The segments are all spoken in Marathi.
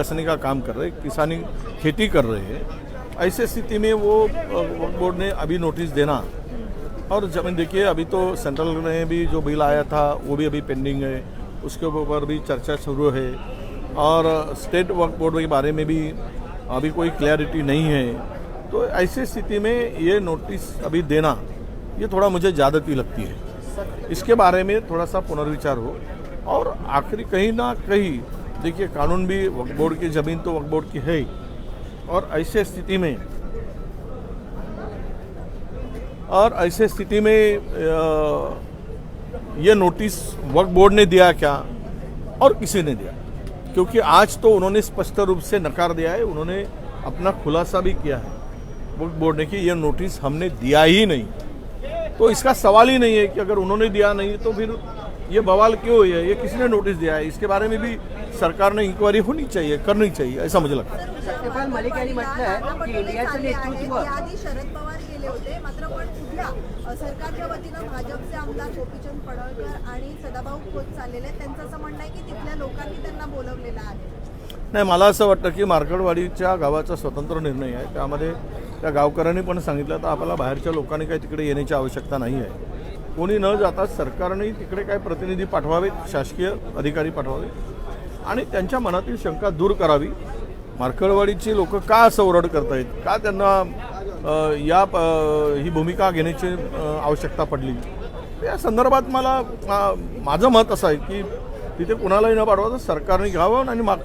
कसने का काम कर रहे किसानी खेती कर रहे हैं, ऐसे स्थिति में वो वक्फ बोर्ड ने अभी नोटिस देना। और ज़मीन देखिए, अभी तो सेंट्रल ने भी जो बिल आया था, वो भी अभी पेंडिंग है, उसके ऊपर भी चर्चा शुरू है। और स्टेट वक्फ बोर्ड के बारे में भी अभी कोई क्लैरिटी नहीं है। तो ऐसी स्थिति में ये नोटिस अभी देना, ये थोड़ा मुझे ज़्यादती लगती है। इसके बारे में थोड़ा सा पुनर्विचार हो। और आखिरी कहीं ना कहीं देखिए, कानून भी वक्फ बोर्ड की, ज़मीन तो वक्फ बोर्ड की है ही। और ऐसे स्थिति में, और ऐसे स्थिति में ये नोटिस वक्फ बोर्ड ने दिया क्या? और किसी ने दिया? क्योंकि आज तो उन्होंने स्पष्ट रूप से नकार दिया है, उन्होंने अपना खुलासा भी किया है वक्फ बोर्ड ने कि यह नोटिस हमने दिया ही नहीं। तो इसका सवाल ही नहीं है कि अगर उन्होंने दिया नहीं तो फिर ये बवाल क्यों हुई है? ये किसने नोटिस दिया है? इसके बारे में भी सरकार ने इंक्वायरी होनी चाहिए करनी चाहिए ऐसा मुझे लगता है. सत्यपाल मलिक यांनी म्हटलंय की इंडियाचं नेतृत्व याआधी शरद पवार गेले होते मात्र पण अ, सरकारच्या वतीनं भाजपचे आमदार गोपीचंद पडळकर आणि सदाभाऊ खोत चाललेले आहेत त्यांचं असं म्हणणं आहे की तिथल्या लोकांनी त्यांना बोलवलेलं आहे. नाही मला असं वाटतं की मार्कडवाडीच्या गावाचा स्वतंत्र निर्णय आहे. त्यामध्ये त्या गावकऱ्यांनी पण सांगितलं तर आपल्याला बाहेरच्या लोकांनी काही तिकडे येण्याची आवश्यकता नाही आहे. कोणी न जाता सरकारने तिकडे काय प्रतिनिधी पाठवावेत शासकीय अधिकारी पाठवावे आणि त्यांच्या मनातील शंका दूर करावी. मार्कळवाडीची लोक का असं ओरड करतायत? का त्यांना या प- ही भूमिका घेण्याची आवश्यकता पडली? या संदर्भात मला माझं मत असं आहे की तिथे कुणालाही न पाठवा तर सरकारने घ्यावं आणि माग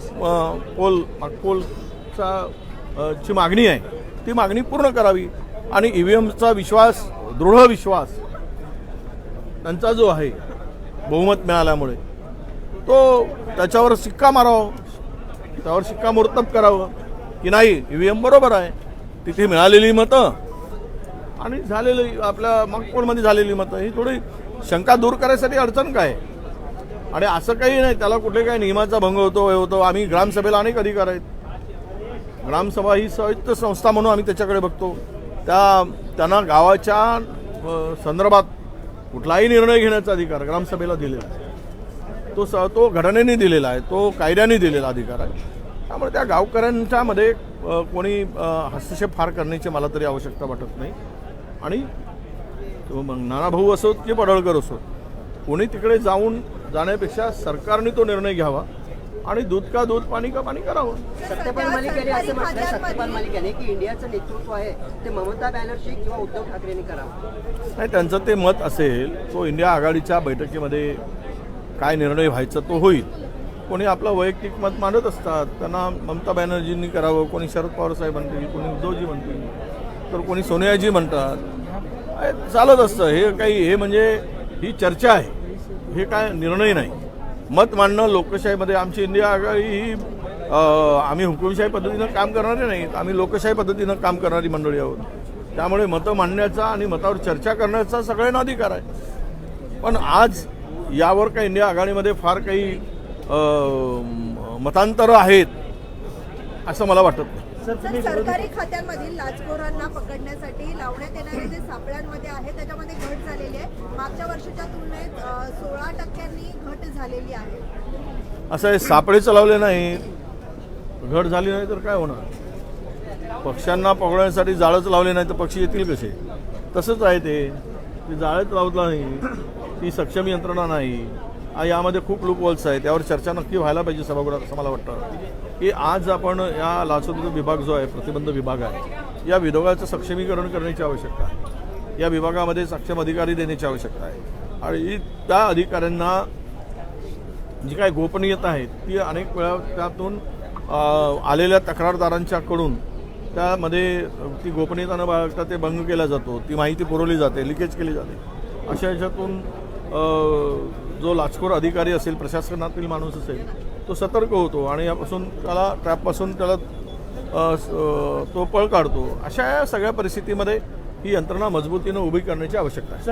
पोल मागपोलचा ची मागणी आहे ती मागणी पूर्ण करावी. आणि ई व्ही एमचा विश्वास दृढ विश्वास त्यांचा जो आहे बहुमत मिळाल्यामुळे. तो त्याच्यावर शिक्का मारावं. त्यावर शिक्कामोर्तब करावं. की नाही ई व्ही एम बरोबर आहे. तिथे मिळालेली मतं आणि झालेली आपल्या मागपोलमध्ये झालेली मतं. ही थोडी शंका दूर करायसाठी अडचण काय? आहे? आणि असं काही नाही त्याला कुठे काही नियमाचा भंग होतो हे होतो. आम्ही ग्रामसभेला अनेक अधिकार आहेत. ग्रामसभा ही संयुक्त संस्था म्हणून आम्ही त्याच्याकडे बघतो. त्या त्यांना गावाच्या संदर्भात कुठलाही निर्णय घेण्याचा अधिकार ग्रामसभेला दिलेला आहे तो स तो घटनेने दिलेला आहे तो कायद्याने दिलेला अधिकार आहे. त्यामुळे त्या गावकऱ्यांच्या मध्ये अ, कोणी हस्तक्षेप फार करण्याची मला तरी आवश्यकता वाटत नाही. आणि तो मग नाना भाऊ असोत की पडळकर असोत कोणी तिकडे जाऊन जाण्यापेक्षा सरकारने तो निर्णय घ्यावा आणि दूध का दूध पाणी का पाणी करावं. सत्यपाल मलिक यांनी असं सरकारी सत्यपाल मलिक यांनी की इंडियाचं नेतृत्व आहे ते ममता बॅनर्जी किंवा उद्धव ठाकरेंनी करावं. नाही त्यांचं ते मत असेल तो इंडिया आघाडीच्या बैठकीमध्ये काय निर्णय व्हायचा तो होईल. कोणी आपलं वैयक्तिक मत मांडत असतात त्यांना ममता बॅनर्जींनी करावं कोणी शरद पवार साहेब म्हणतील कोणी उद्धवजी म्हणतील. तर कोणी सोनियाजी म्हणतात. चालत असतं. हे काही हे म्हणजे ही चर्चा आहे. हे काय निर्णय नाही. मत मांडणं लोकशाहीमध्ये आमची इंडिया आघाडी ही आम्ही हुकुमशाही पद्धतीनं काम करणारे नाहीत. आम्ही लोकशाही पद्धतीनं काम करणारी मंडळी आहोत. त्यामुळे मतं मांडण्याचा आणि मतावर चर्चा करण्याचा सगळ्यांना अधिकार आहे. पण आज यावर काही इंडिया आघाडीमध्ये फार काही मतांतरं आहेत असं मला वाटत नाही. सर सरकारी खात्यांमधील लाचखोरांना पकडण्यासाठी लावण्यात येणारे जे सापळ्यांमध्ये आहे त्याच्यामध्ये घट झालेली आहे. मागच्या वर्षाच्या तुलनेत सोळा टक्क्यांनी घट झालेली आहे. असं आहे सापळे चालवले नाहीत घट झाली नाही तर काय होणार? पक्ष्यांना पकडण्यासाठी जाळंच लावले नाही तर पक्षी येतील कसे? तसंच आहे ते. ते जाळच लावलं नाही. ती सक्षम यंत्रणा नाही. यामध्ये खूप लूप आहेत. त्यावर चर्चा नक्की व्हायला पाहिजे सभागृहात असं मला वाटतं. की आज आपण या लाचलुचपत विभाग जो आहे प्रतिबंध विभाग आहे या विभागाचं सक्षमीकरण करण्याची आवश्यकता आहे. या विभागामध्ये सक्षम अधिकारी देण्याची आवश्यकता आहे. आणि त्या अधिकाऱ्यांना जी काय गोपनीयता आहे ती अनेक वेळा त्यातून आलेल्या तक्रारदारांच्याकडून त्यामध्ये ती गोपनीयता न बाळगता ते भंग केला जातो. ती माहिती पुरवली जाते लिकेज केली जाते. अशा ह्याच्यातून जो लाचखोर अधिकारी असेल प्रशासनातील माणूस असेल तो सतर्क होतो आणि यापासून त्याला ट्रॅपपासून त्याला तो पळ काढतो. अशा या सगळ्या परिस्थितीमध्ये ही यंत्रणा मजबूतीनं उभी करण्याची आवश्यकता आहे.